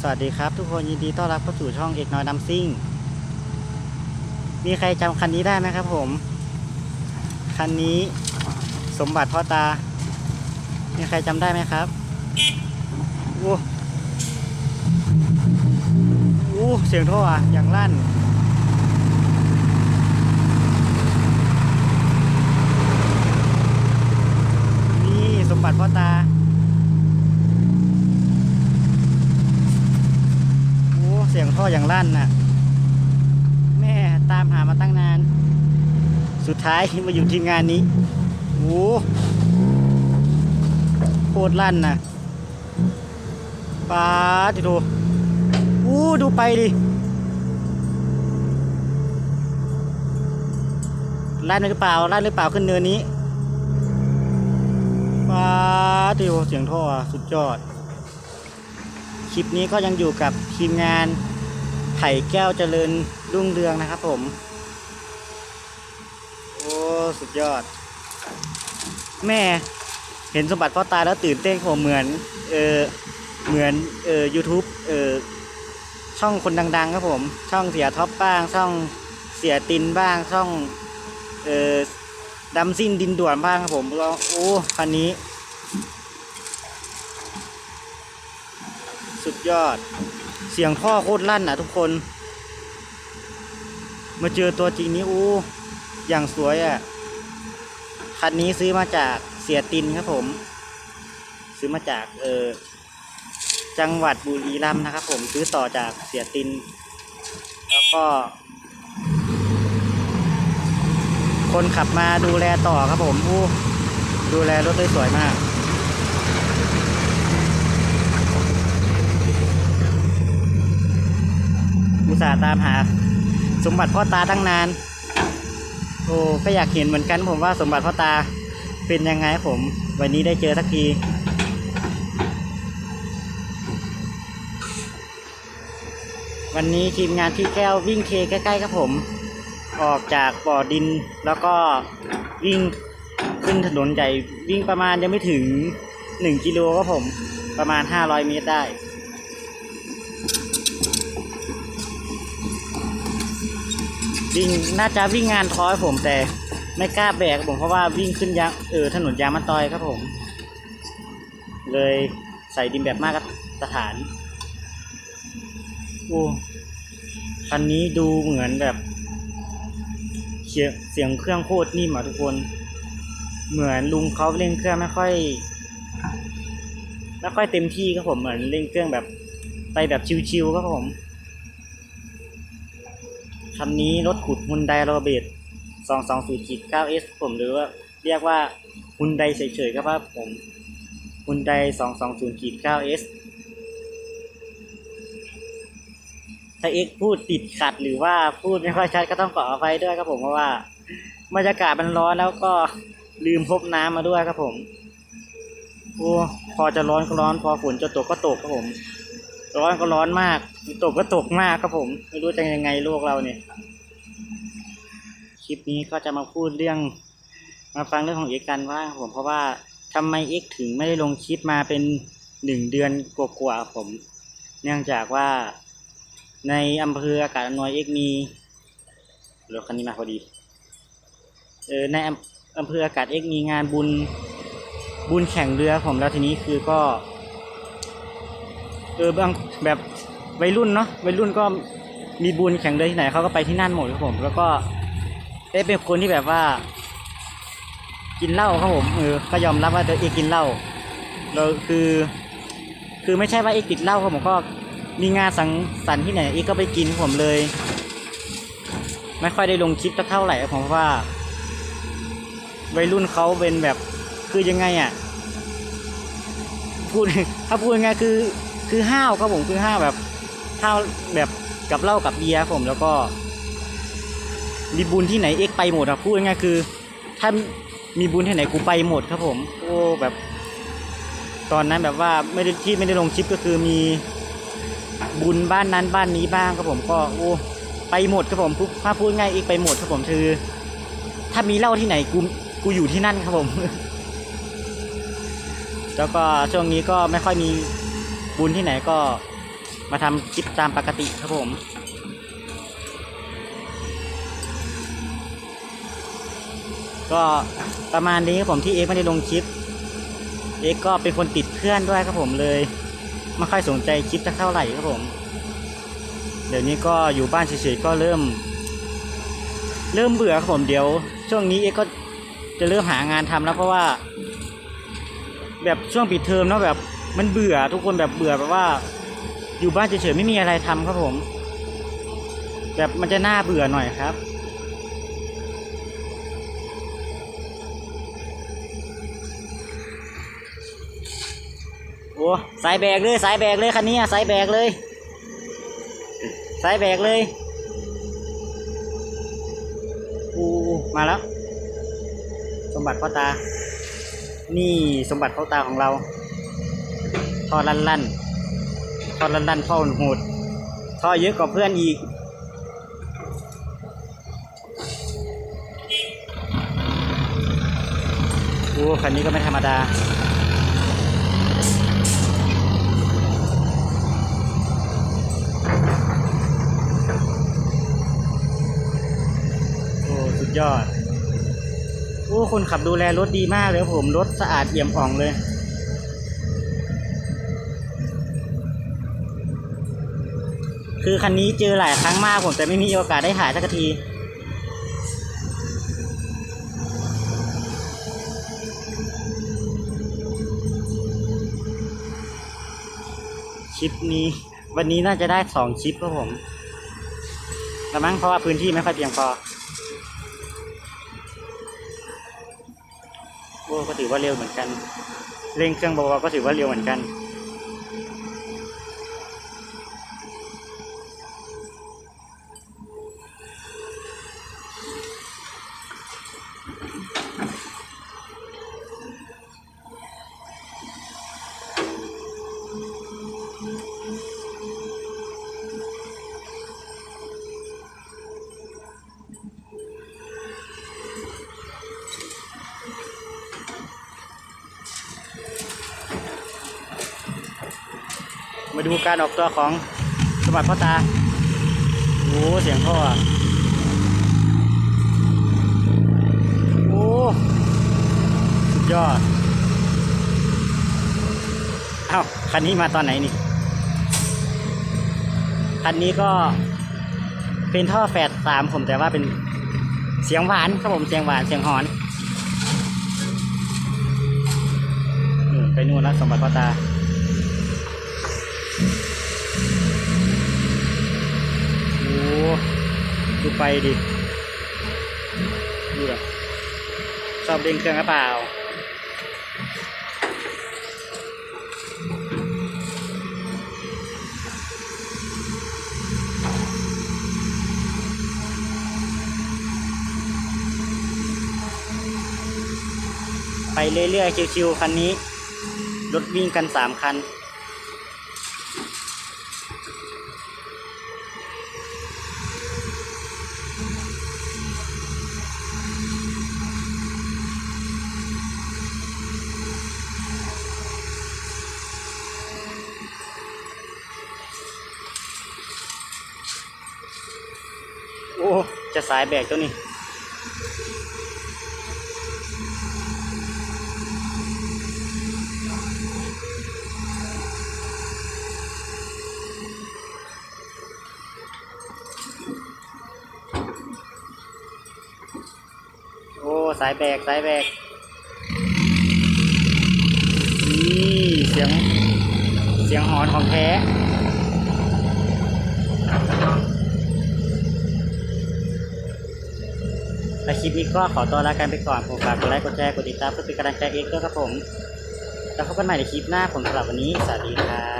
สวัสดีครับทุกคนยินดีต้อนรับเข้าสู่ช่องเอกน้อยน้ำซิ่ง มีใครจำคันนี้ได้ไหมครับผม คันนี้สมบัติพ่อตา มีใครจำได้ไหมครับโอ้โอ้เสียงท่ออะอย่างลั่นนี่สมบัติพ่อตาโอ้เสียงท่ออย่างลั่นน่ะ ม่ตามหามาตั้งนาน สุดท้ายมาอยู่ที่งานนี้โอ้โคตรลั่นนะป้าดดิดูอู้ดูไปดิลั่นหรือเปล่าลั่นหรือเปล่าขึ้นเนินนี้ป้าดดิดูเสียงท่อสุดยอด คลิปนี้ก็ยังอยู่กับทีมงาน ไผ่แก้วเจริญรุ่งเรืองนะครับผม โอ้ สุดยอด แม่เห็นสมบัติพ่อตาแล้วตื่นเต้นผมเหมือน เออเหมือนเออ YouTube เออช่องคนดัง ๆ ครับผม ช่องเสียท็อปบ้าง ช่องเสียตินบ้าง ช่องเออดำซิ่งดินด่วนบ้างครับผมแล้วโอ้คันนี้ สุดยอด สียงท่อโคตรลั่นอะทุกคน มาเจอตัวจริงนี้อู้อย่างสวยอะ คันนี้ซื้อมาจากเสียตินครับผม ซื้อมาจากเออจังหวัดบุรีรัมย์นะครับผมซื้อต่อจากเสียติน แล้วก็ คนขับมาดูแลต่อครับผมอู้ดูแลรถได้สวยมาก อุตส่าห์ตามหา สมบัติพ่อตาตั้งนาน โอ้ก็อยากเห็นเหมือนกันผมว่าสมบัติพ่อตาเป็นยังไงครับผม วันนี้ได้เจอสักทีวันนี้ทีมงานพี่แก้ววิ่งเทใกล้ๆครับผม ออกจากบ่อดินแล้วก็วิ่งขึ้นถนนใหญ่วิ่งประมาณยังไม่ถึงหนึ่งกิโลครับผม ประมาณห้าร้อยเมตรได้ วิ่งน่าจะวิ่งงานท้อยผมแต่ไม่กล้าแบกผมเพราะว่าวิ่งขึ้นยางเออถนนยางมะตอยครับผม เลยใส่ดินแบบมากตรฐานโอ้คันนี้ดูเหมือนแบบเสียงเสียงเครื่องโคตรนิ่มอะทุกคน เหมือนลุงเขาเร่งเครื่องไม่ค่อยไม่ค่อยเต็มที่ครับผมเหมือนเร่งเครื่องแบบไปแบบชิวๆครับผม คันนี้รถขุดฮุนไดโรเบต 220.9S ผมหรือว่าเรียกว่าฮุนไดเฉยๆครับว่าผมฮุนได 220.9S ถ้า X พูดติดขัดหรือว่าพูดไม่ค่อยชัดก็ต้องขออภัยด้วยครับผมเพราะว่าบรรยากาศมันร้อนแล้วก็ลืมพบน้ำมาด้วยครับผมโอ้พอจะร้อนก็ร้อน พอฝนจะตกก็ตกครับผม ร้อนก็ร้อนมากตกก็ตกมากครับผม ไม่รู้จะยังไงโลกเราเนี่ย คลิปนี้ก็จะมาพูดเรื่อง มาฟังเรื่องของเอกกันว่าผมเพราะว่าทำไมเอกถึงไม่ได้ลงคลิปมาเป็นหนึ่งเดือนกว่าๆผม เนื่องจากว่าในอำเภออากาศอำนวยเอกมีรถคันนี้มาพอดี เออในอำเภออากาศเอกมีงานบุญบุญแข่งเรือผมแล้วทีนี้คือก็ เออบางแบบวัยรุ่นเนาะวัยรุ่นก็มีบุญแข่งเรือที่ไหนเขาก็ไปที่นั่นหมดครับผม แล้วก็เอ๊ะเป็นคนที่แบบว่า กินเหล้าครับผมเออก็ยอมรับว่าตัวเองกินเหล้าเราคือ คือไม่ใช่ว่าเอกติดเหล้าครับผมก็มีงานสังสรรค์ที่ไหนเอกก็ไปกินผมเลย ไม่ค่อยได้ลงคลิปเท่าไหร่ครับผมเพราะว่า วัยรุ่นเขาเป็นแบบคือยังไงอะพูดถ้าพูดง่ายๆคือ คือห้าวครับผมคือห้าวแบบห้าวแบบกับเหล้ากับเบียร์ครับผมแล้วก็มีบุญที่ไหนเอ็กไปหมดอะพูดง่ายคือ ถ้ามีบุญที่ไหนกูไปหมดครับผมโอ้แบบ ตอนนั้นแบบว่าไม่ได้ที่ไม่ได้ลงคลิปก็คือมีบุญบ้านนั้นบ้านนี้บ้างครับผมก็โอ้ไปหมดครับผมพูดถ้าพูดง่ายเอ็กไปหมดครับผมคือ ถ้ามีเหล้าที่ไหนกูกูอยู่ที่นั่นครับผม แล้วก็ช่วงนี้ก็ไม่ค่อยมี บุญที่ไหนก็มาทำคลิปตามปกติครับผม ก็ประมาณนี้ครับผมที่เอ็กไม่ได้ลงคลิป เอ็กก็เป็นคนติดเพื่อนด้วยครับผมเลยไม่ค่อยสนใจคลิปสักเท่าไหร่ครับผม เดี๋ยวนี้ก็อยู่บ้านเฉยๆก็เริ่ม เริ่มเบื่อครับผมเดี๋ยว ช่วงนี้เอ็กก็จะเริ่มหางานทำแล้วเพราะว่า แบบช่วงปิดเทอมเนาะแบบ มันเบื่อทุกคนแบบเบื่อแบบว่า อยู่บ้านเฉยๆไม่มีอะไรทำครับผม แบบมันจะน่าเบื่อหน่อยครับ โอ้สายแบกเลยสายแบกเลยคันนี้อะสายแบกเลยสายแบกเลยอูมาแล้ว สมบัติพ่อตา นี่สมบัติพ่อตาของเรา ท่อลั่นลั่นท่อลั่นลั่นท่อโหดท่อเยอะกว่าเพื่อนอีกโอ้คันนี้ก็ไม่ธรรมดาโอ้สุดยอดโอ้คนขับดูแลรถดีมากเลยผมรถสะอาดเอี่ยมอ่องเลย คือคันนี้เจอหลายครั้งมากผมแต่ไม่มีโอกาสได้ถ่ายสักที คลิปนี้ วันนี้น่าจะได้สองคลิปครับผมแล้วมั้งเพราะว่าพื้นที่ไม่ค่อยเพียงพอ โอ้ก็ถือว่าเร็วเหมือนกัน เร่งเครื่องเบาๆก็ถือว่าเร็วเหมือนกัน มาดูการออกตัวของสมบัติพ่อตาโอ้เสียงท่อโอ้สุดยอดเอ้าคันนี้มาตอนไหนนี่คันนี้ก็เป็นท่อแฝดสามผมแต่ว่าเป็นเสียงหวานครับผมเสียงหวานเสียงหอนนู่นไปนู่นแล้วสมบัติพ่อตา ไปดิดูอะชอบเด้งเครื่องหรือเปล่าไปเรื่อยๆ ชิวๆ คันนี้ รถวิ่งกันสามคัน จะสายแบกตัวนี้โอ้สายแบกสายแบกนี่เสียงเสียงหอนของแท้ แต่คลิปนี้ก็ขอตัวลากันไปก่อนผมฝากกดไลค์กดแชร์กดติดตามเพื่อเป็นกำลังใจเองด้วยครับผม แล้วพบกันใหม่ในคลิปหน้าผมสำหรับวันนี้ สวัสดีครับ